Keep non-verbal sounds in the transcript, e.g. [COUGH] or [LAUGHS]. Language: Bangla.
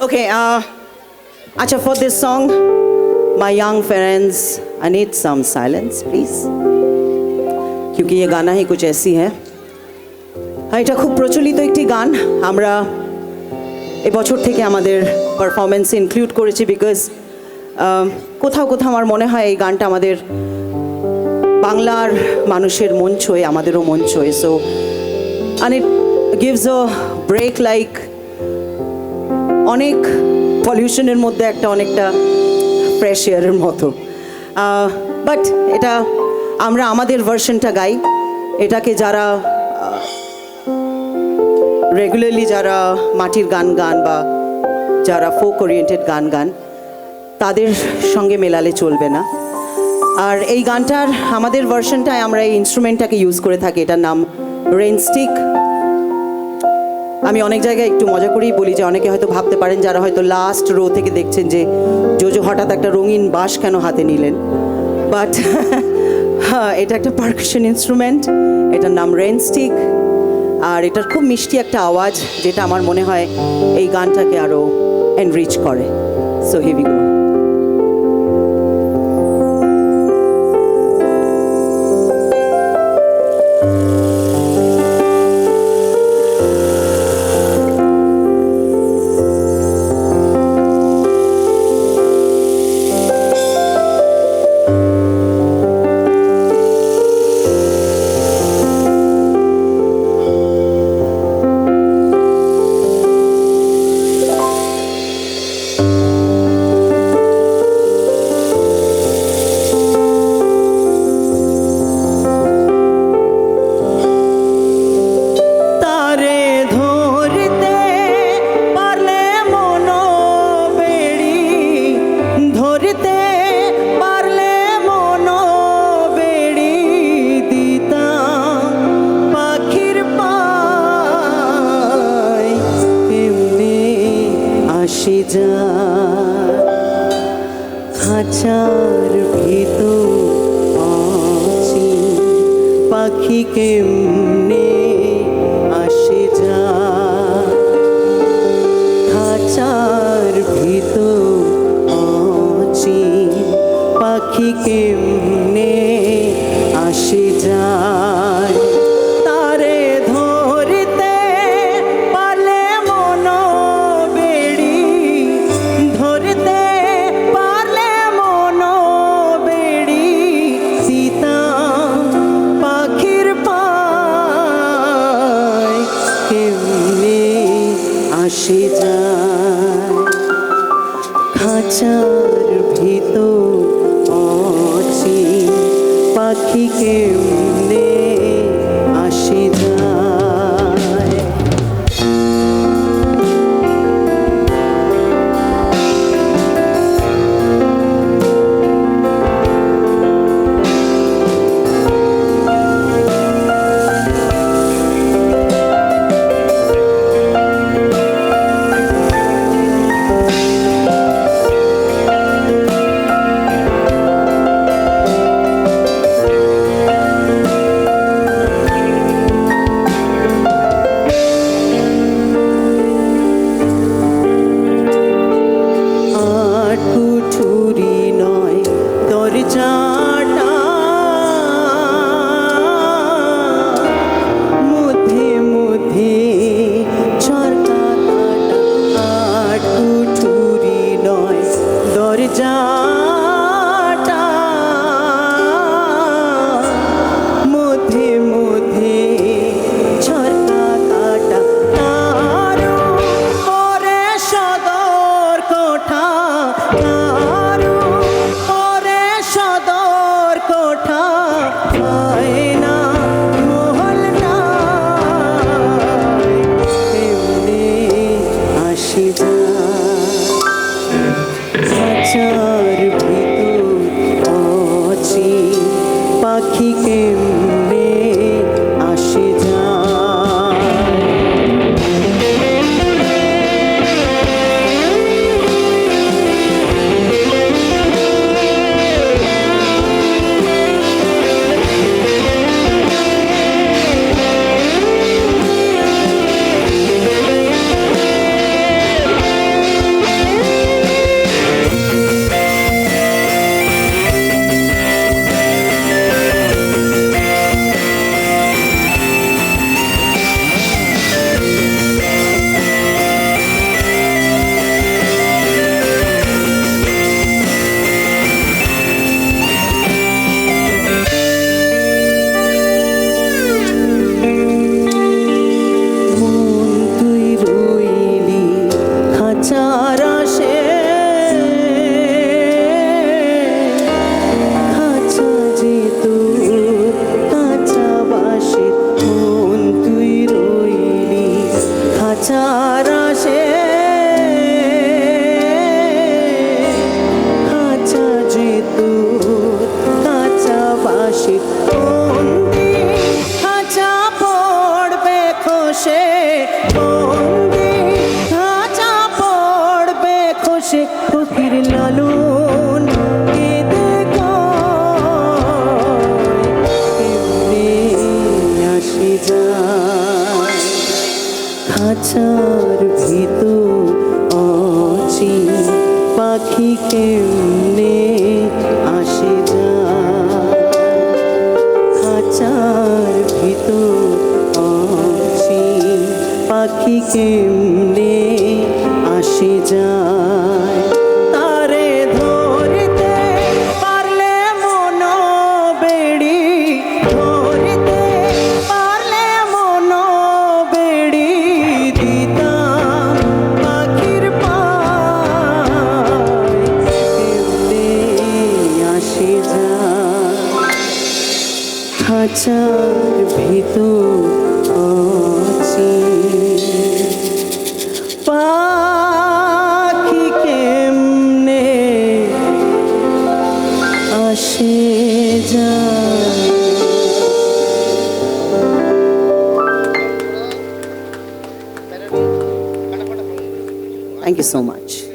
Okay, uh, Acha, for this song, my young friends, I need some silence, please. क्योंकि ये गाना ही कुछ ऐसी है আর এটা খুব প্রচলিত একটি গান আমরা এবছর থেকে আমাদের পারফরমেন্সে ইনক্লুড করেছি বিকজ কোথাও কোথাও আমার মনে হয় এই গানটা আমাদের বাংলার মানুষের মন ছুঁয়ে আমাদেরও মন ছুঁয়ে so and it gives a break like অনেক পলিউশনের মধ্যে একটা অনেকটা ফ্রেশ এয়ারের মতো। বাট এটা আমরা আমাদের ভার্সনটা গাই। এটাকে যারা রেগুলারলি যারা মাটির গান গান বা যারা ফোক ওরিয়েন্টেড গান গান, তাদের সঙ্গে মেলালে চলবে না। আর এই গানটার আমাদের ভার্সনটায় আমরা এই ইনস্ট্রুমেন্টটাকে ইউজ করে থাকি। এটার নাম রেনস্টিক আমি অনেক জায়গায় একটু মজা করেই বলি যে অনেকে হয়তো ভাবতে পারেন যারা হয়তো লাস্ট রো থেকে দেখছেন যে জোজো হঠাৎ একটা রঙিন বাঁশ কেন হাতে নিলেন? বাট [LAUGHS] হ্যাঁ এটা একটা পারকাশন ইনস্ট্রুমেন্ট এটার নাম রেনস্টিক আর এটার খুব মিষ্টি একটা আওয়াজ, যেটা আমার মনে হয় এই গানটাকে আরও এনরিচ করে। সো হেভি গো যা খাঁচার ভিতর পাখি কেমনে আসে যা খাঁচার ভিতর পাখি কেমনে আসে যায় আসে যায়। খাঁচার ভিতর আছি পাখি কেমনে আসে যায় চার খাঁচার ভিতর অচি পাখি কেমনে আসে যায় খাঁচার ভিতর অচি পাখি কেমনে আসে যায় তারে ধরতে পারলে মন বেড়ি খাঁচার ভিতর আছি পাখি কেমনে আসে যায় Thank you so much.